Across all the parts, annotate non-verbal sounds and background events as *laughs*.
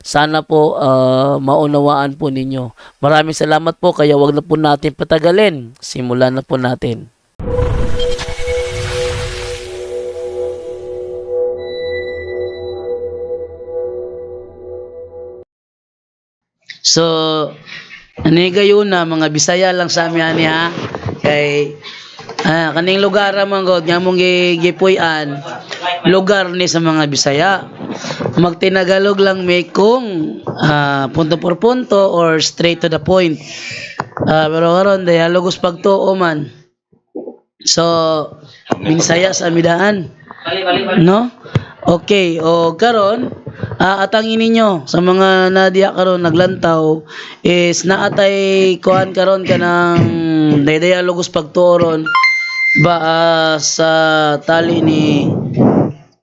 Sana po ah, maunawaan po ninyo. Maraming salamat po kaya wag na po natin patagalin. Simulan na po natin. So, ano gayon na mga Bisaya lang sa amin ani ha. Kay ah, kaning lugar man god nga mong gi- gipuy-an lugar ni sa mga Bisaya. Magtinagalog lang may kung ah, punto por punto or straight to the point. Ah, pero karon dialogos pagtuo man. So, minsaya sa midaan. No? Okay, o karon ah, atangin ninyo sa mga nadya karon naglantaw is naatay kuan karon kanang dialogos pagturon ba ah, sa tali ni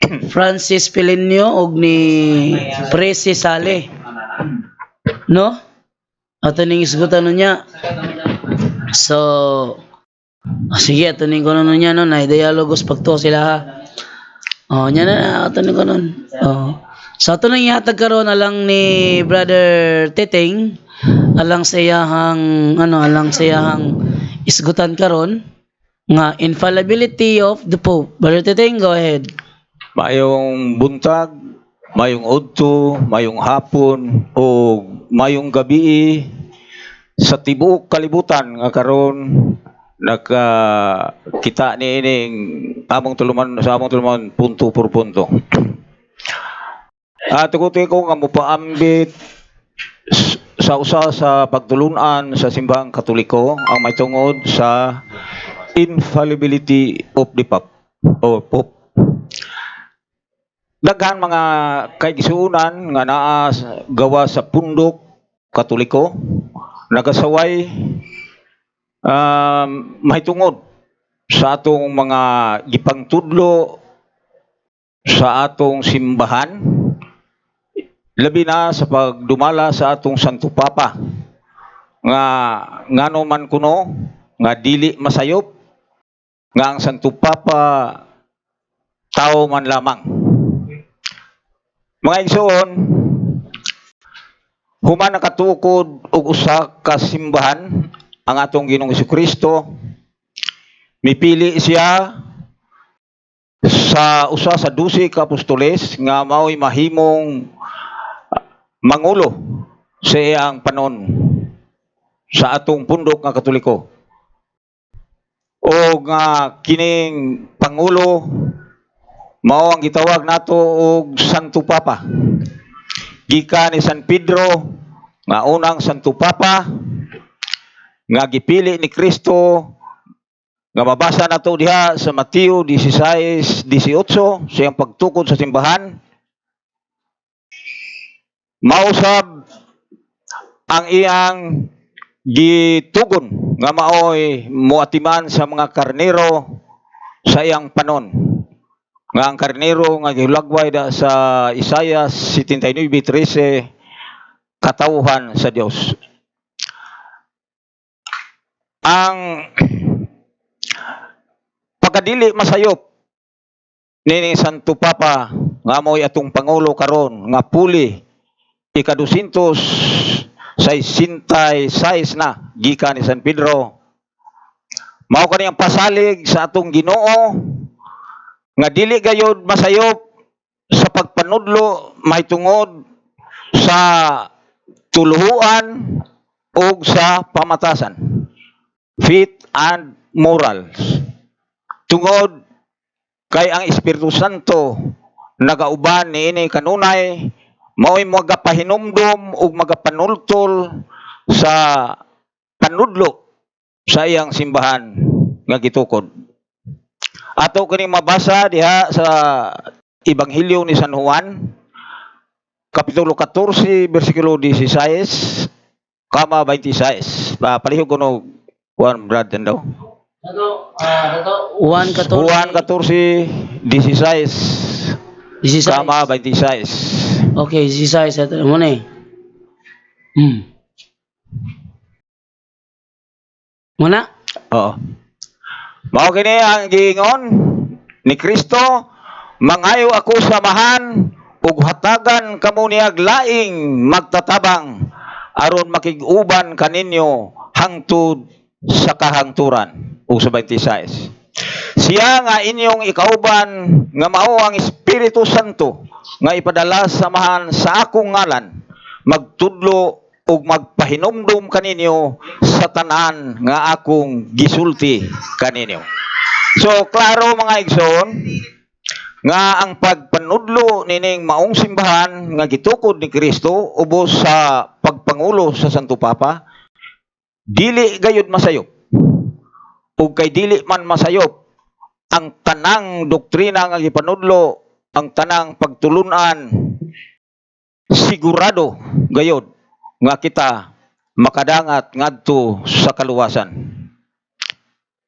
*clears throat* Francis Pilinio og ni Presi Sale. No? Ato ning isgutan nun niya. So, sige, ato ning kuno nun niya no, na dialogos pagtuo sila ha. Oh, nya na ato ning kuno. Oh. So ato nang ihatag karon alang ni Brother Teteng alang sa iyahang ano alang sa iyahang isgutan karon nga infallibility of the Pope. Brother Teteng, go ahead. Mayong buntag, mayong udto, mayong hapon o mayong gabi sa tibuok kalibutan nga karon nagka ni ining among tuluman sa among tuluman punto por punto. At tukuti ko nga mopaambit s- sa usa sa pagtulunan sa simbahang katoliko ang may tungod sa infallibility of the Pope o Pope daghan mga kaigsuunan nga naa gawa sa pundok katoliko nagasaway um, mahitungod sa atong mga gipangtudlo sa atong simbahan labi na sa pagdumala sa atong Santo Papa nga ngano man kuno nga dili masayop nga ang Santo Papa tao man lamang mga igsoon, human nakatukod og usa ka simbahan ang atong Ginoong Kristo. Mipili siya sa usa sa dusi ka apostoles nga mao'y mahimong ah, mangulo sa iyang panon sa atong pundok nga Katoliko. O nga kining pangulo mao ang gitawag nato og Santo Papa. Gikan ni San Pedro nga unang Santo Papa nga gipili ni Kristo nga mabasa nato diha sa Mateo 16:18 sa iyang pagtukod sa simbahan. Mausab ang iyang gitugon nga maoy muatiman sa mga karnero sa iyang panon nga ang karnero nga gilagway da sa Isaiah 79:13 katawhan sa Dios. Ang pagkadili masayop ni Santo Papa nga mo'y atong pangulo karon nga puli ikadusintos sa sintay sais na gikan ni San Pedro. Mao kaniyang pasalig sa atong Ginoo nga dili gayud masayop sa pagpanudlo mahitungod sa tuluhuan ug sa pamatasan. Faith and morals. Tungod kay ang Espiritu Santo nagauban niini kanunay mao'y magapahinumdum ug magapanultol sa panudlo sa iyang simbahan nga gitukod. Ato kini mabasa diha sa Ebanghelyo ni San Juan kapitulo 14 bersikulo 16 kama 26. Pa palihog kuno Juan brad daw. Ito, ah, ito, 1, 14. Juan 14 16 16. kama 26. Okay, 16. Ito mo na eh. Hmm. Muna? Oo. Mao kini ang giingon ni Kristo, mangayo ako samahan ug hatagan kamo niyag laing magtatabang aron makig-uban kaninyo hangtod sa kahangturan. Ug sa 26. Siya nga inyong ikauban nga mao ang Espiritu Santo nga ipadala samahan sa akong ngalan magtudlo ug magpahinumdum kaninyo sa tanan nga akong gisulti kaninyo. So klaro mga igsoon nga ang pagpanudlo nining maong simbahan nga gitukod ni Kristo ubos sa pagpangulo sa Santo Papa dili gayud masayop ug kay dili man masayop ang tanang doktrina nga gipanudlo ang tanang pagtulunan sigurado gayod nga kita makadangat ngadto sa kaluwasan.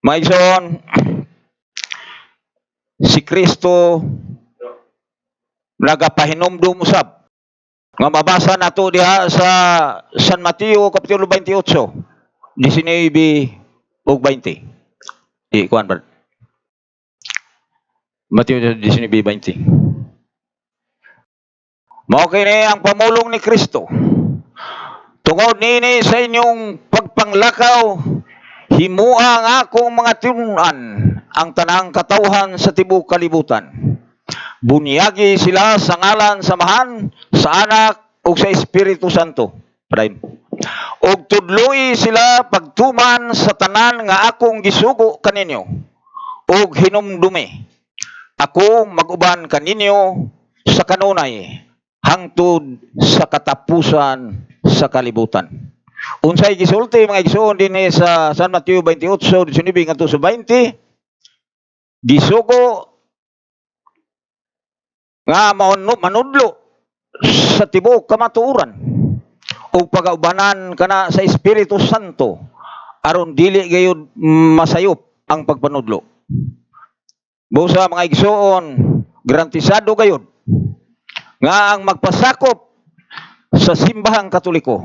Maigsoon, si Kristo nagapahinomdum usab nga mabasa nato diha sa San Mateo kapitulo 28 19 ug 20. Di kuan ba? Mateo 19 20. Mao kini ang pamulong ni Kristo. Tungod nini sa inyong pagpanglakaw, himua ang akong mga tinunan ang tanang katawhan sa tibok kalibutan. Bunyagi sila sa ngalan samahan sa anak ug sa Espiritu Santo. Prime. Og tudloy sila pagtuman sa tanan nga akong gisugo kaninyo. Og hinumdumi. Ako maguban kaninyo sa kanunay hangtod sa katapusan sa kalibutan. Unsay gisulti mga igsoon din eh sa San Mateo 28 19 ngadto sa 20 gisugo nga manudlo sa tibuok kamatuoran ug pagaubanan kana sa Espiritu Santo aron dili gayud masayop ang pagpanudlo. Busa mga igsoon garantisado gayud nga ang magpasakop sa simbahang katoliko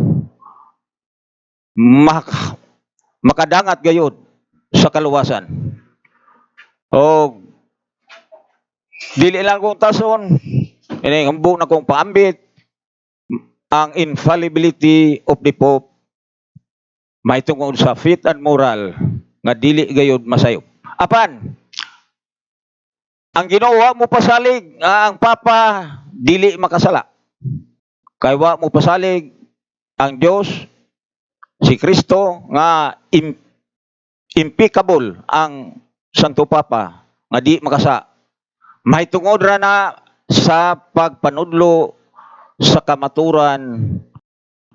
mak makadangat gayud sa kaluwasan. O dili lang kong tason, ini humbo na kong paambit ang infallibility of the Pope may tungod sa fit and moral nga dili gayud masayop. Apan, ang ginawa mo pasalig nga ang Papa dili makasala. Kay wa mo pasalig ang Dios si Kristo nga im, impeccable ang Santo Papa nga di makasa. May tungod ra na sa pagpanudlo sa kamaturan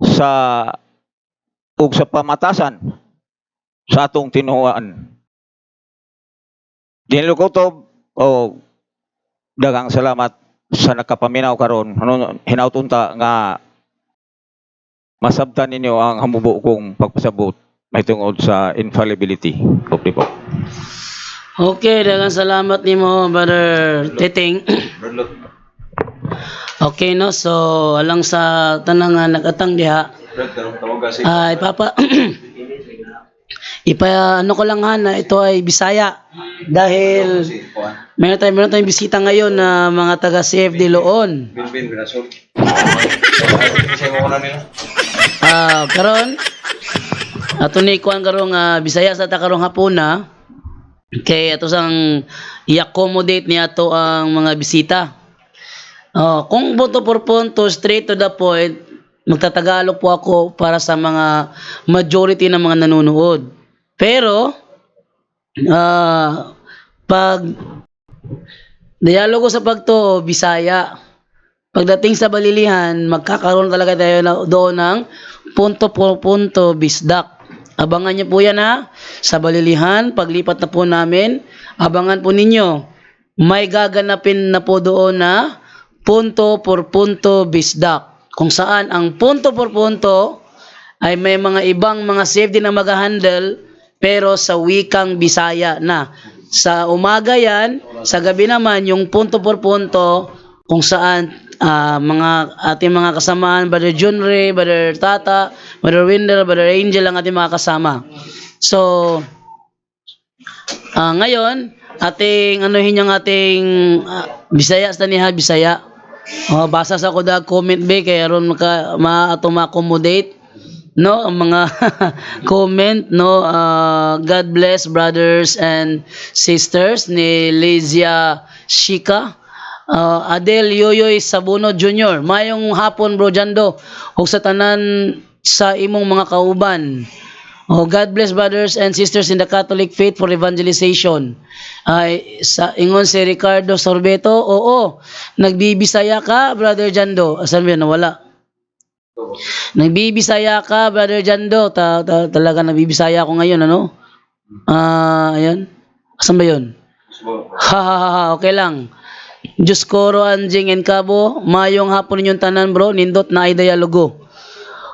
sa ug sa pamatasan sa atong tinuan. Dinlo ko o dagang salamat sa nakapaminaw karon ano hinautunta nga masabtan ninyo ang hamubo kong pagpasabot may tungod sa infallibility of the Pope. Okay, dagang salamat nimo Brother Titing. *clears throat* okay no, so alang sa tanang nga nagatang diha. Ay papa *clears throat* Ipa ano ko lang ha na ito ay Bisaya dahil meron tayong meron tayong bisita ngayon na mga taga CFD Loon. Ah, karon ato ni kuan karong ah, Bisaya sa ta karong hapuna kay ato sang i-accommodate niya to ang mga bisita. Oh, kung punto por punto straight to the point, magtatagalog po ako para sa mga majority ng mga nanonood. Pero ah pag dialogo sa pagto Bisaya, pagdating sa balilihan, magkakaroon talaga tayo na, doon ng punto por punto bisdak. Abangan niyo po yan ha. Sa balilihan, paglipat na po namin, abangan po ninyo. May gaganapin na po doon na punto por punto bisdak. Kung saan ang punto por punto ay may mga ibang mga safety na mag-handle pero sa wikang Bisaya na. Sa umaga yan, sa gabi naman yung punto por punto kung saan ah, mga ating mga kasamaan, Brother Junre, Brother Tata, Brother Winder, Brother Angel ang ating mga kasama. So, ah, ngayon, ating anuhin yung ating ah, Bisaya sa niha Bisaya. Oh, basa sa ko da comment be kay aron maka ma-accommodate no ang mga *laughs* comment no ah, God bless brothers and sisters ni Lizia Shika uh, Adel Yoyoy Sabuno Jr. Mayong hapon bro Jando ug sa tanan sa imong mga kauban Oh, God bless brothers and sisters in the Catholic faith for evangelization. Ay sa ingon si Ricardo Sorbeto, oo, nagbibisaya ka, brother Jando. Asan ba yun? Nawala. Nagbibisaya ka, brother Jando. Ta, ta, talaga nagbibisaya ako ngayon, ano? Ah, ayan. Asan ba yun? Ha, ha, ha, ha, okay lang. Diyos koro anjing and kabo, mayong hapon ninyong tanan bro, nindot na ay dialogo.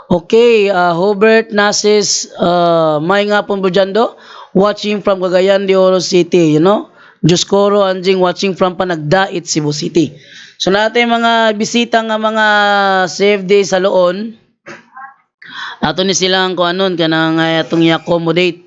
Okay, uh, Hubert Nasis, uh, may nga pong Bujando, watching from Cagayan de Oro City, you know? Diyos koro anjing watching from Panagdait, Cebu City. So natin mga bisita nga mga safe day sa loon, ato ni silang ko anon kanang uh, atong i-accommodate